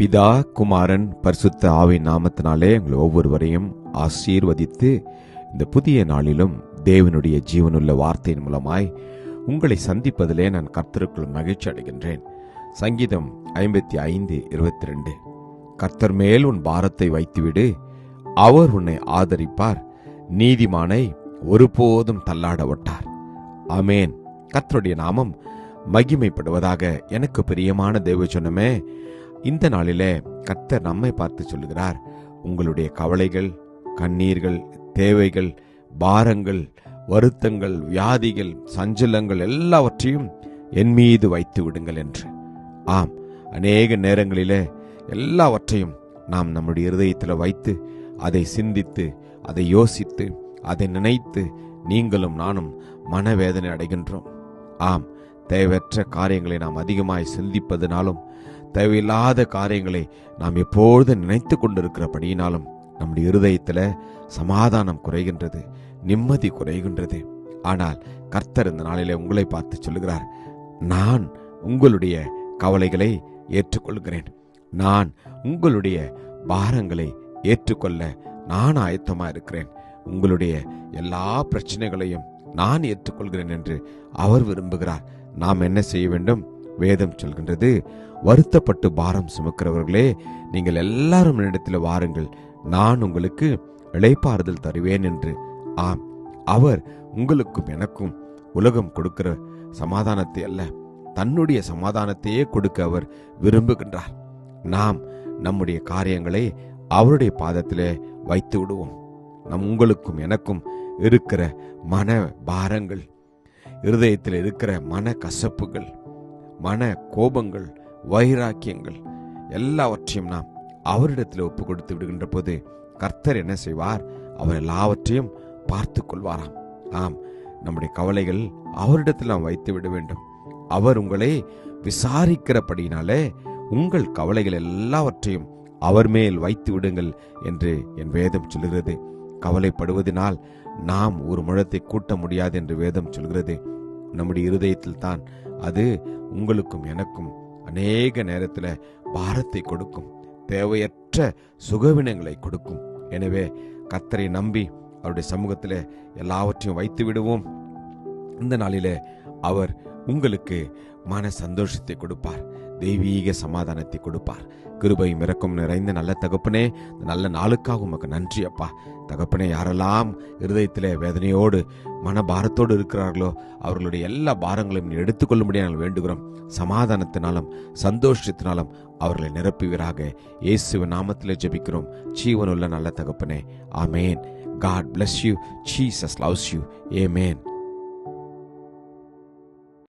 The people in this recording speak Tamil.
பிதா குமாரன் பரிசுத்த ஆவின் நாமத்தினாலே உங்கள் ஒவ்வொருவரையும் ஆசீர்வதித்து இந்த புதிய நாளிலும் தேவனுடைய ஜீவனுள்ள வார்த்தையின் மூலமாய் உங்களை சந்திப்பதிலே நான் கர்த்தருக்குள் மகிழ்ச்சி அடைகின்றேன். சங்கீதம் ஐம்பத்தி ஐந்து இருபத்தி ரெண்டு. கர்த்தர் மேல் உன் பாரத்தை வைத்துவிடு அவர் உன்னை ஆதரிப்பார் நீதிமானை ஒருபோதும் தள்ளாட விட்டார் அமேன் கர்த்தருடைய நாமம் மகிமைப்படுவதாக எனக்கு பிரியமான தேவ சொன்னமே இந்த நாளிலே கர்த்தர் நம்மை பார்த்து சொல்லுகிறார் உங்களுடைய கவலைகள் கண்ணீர்கள் தேவைகள் பாரங்கள் வருத்தங்கள் வியாதிகள் சஞ்சலங்கள் எல்லாவற்றையும் என் மீது வைத்து விடுங்கள் என்று. ஆம் அநேக நேரங்களிலே எல்லாவற்றையும் நாம் நம்முடைய இருதயத்தில் வைத்து அதை சிந்தித்து அதை யோசித்து அதை நினைத்து நீங்களும் நானும் மனவேதனை அடைகின்றோம். ஆம் தேவையற்ற காரியங்களை நாம் அதிகமாய் சிந்திப்பதனாலும் தேவையில்லாத காரியங்களை நாம் எப்பொழுதும் நினைத்து கொண்டிருக்கிறபடியினாலும் நம்முடைய இருதயத்தில் சமாதானம் குறைகின்றது நிம்மதி குறைகின்றது. ஆனால் கர்த்தர் இந்த நாளிலே உங்களை பார்த்து சொல்லுகிறார் நான் உங்களுடைய கவலைகளை ஏற்றுக்கொள்கிறேன். நான் உங்களுடைய பாரங்களை ஏற்றுக்கொள்ள நான் ஆயத்தமாக இருக்கிறேன். உங்களுடைய எல்லா பிரச்சனைகளையும் நான் ஏற்றுக்கொள்கிறேன் என்று அவர் விரும்புகிறார். நாம் என்ன செய்ய வேண்டும்? வேதம் சொல்கின்றது. வருத்தப்பட்டு பாரம் சுமக்கிறவர்களே நீங்கள் எல்லாரும் என்னிடத்தில் வாருங்கள். நான் உங்களுக்கு இழைப்பாறுதல் தருவேன் என்று. ஆம் அவர் உங்களுக்கும் எனக்கும் உலகம் கொடுக்கிற சமாதானத்தை அல்ல தன்னுடைய சமாதானத்தையே கொடுக்க அவர் விரும்புகின்றார். நாம் நம்முடைய காரியங்களை அவருடைய பாதத்திலே வைத்து விடுவோம். நம் உங்களுக்கும் எனக்கும் இருக்கிற மன பாரங்கள் இருதயத்தில் இருக்கிற மன கசப்புகள் மன கோபங்கள் வைராக்கியங்கள் எல்லாவற்றையும் நாம் அவரிடத்தில் ஒப்பு கொடுத்து விடுகின்ற போது கர்த்தர் என்ன செய்வார்? அவர் எல்லாவற்றையும் பார்த்து கொள்வாராம். ஆம் நம்முடைய கவலைகள் அவரிடத்தில் நாம் வைத்து விட வேண்டும். அவர் உங்களை விசாரிக்கிறபடினாலே உங்கள் கவலைகள் எல்லாவற்றையும் அவர் மேல் வைத்து விடுங்கள் என்று என் வேதம் சொல்கிறது. கவலைப்படுவதனால் நாம் ஒரு முழத்தை கூட்ட முடியாது என்று வேதம் சொல்கிறது. நம்முடைய இருதயத்தில் தான் அது உங்களுக்கும் எனக்கும் அநேக நேரத்தில் பாரத்தை கொடுக்கும். தேவையற்ற சுகவினங்களை கொடுக்கும். எனவே கத்தரை நம்பி அவருடைய சமூகத்தில் எல்லாவற்றையும் வைத்து விடுவோம். இந்த நாளிலே அவர் உங்களுக்கு மன சந்தோஷத்தை கொடுப்பார். தெய்வீக சமாதானத்தை கொடுப்பார். கிருபையும் இறக்கும் நிறைந்த நல்ல தகப்பனே நல்ல நாளுக்காக உமக்கு நன்றி அப்பா. தகப்பனே யாரெல்லாம் இருதயத்திலே வேதனையோடு மனபாரத்தோடு இருக்கிறார்களோ அவர்களுடைய எல்லா பாரங்களையும் நீ எடுத்துக்கொள்ளும்படியாக நாங்கள் வேண்டுகிறோம். சமாதானத்தினாலும் சந்தோஷத்தினாலும் அவர்களை நிரப்புவீராக. இயேசுவ நாமத்தில் ஜெபிக்கிறோம். ஜீவனுள்ள நல்ல தகப்பனே ஆமேன். God bless you Jesus loves you amen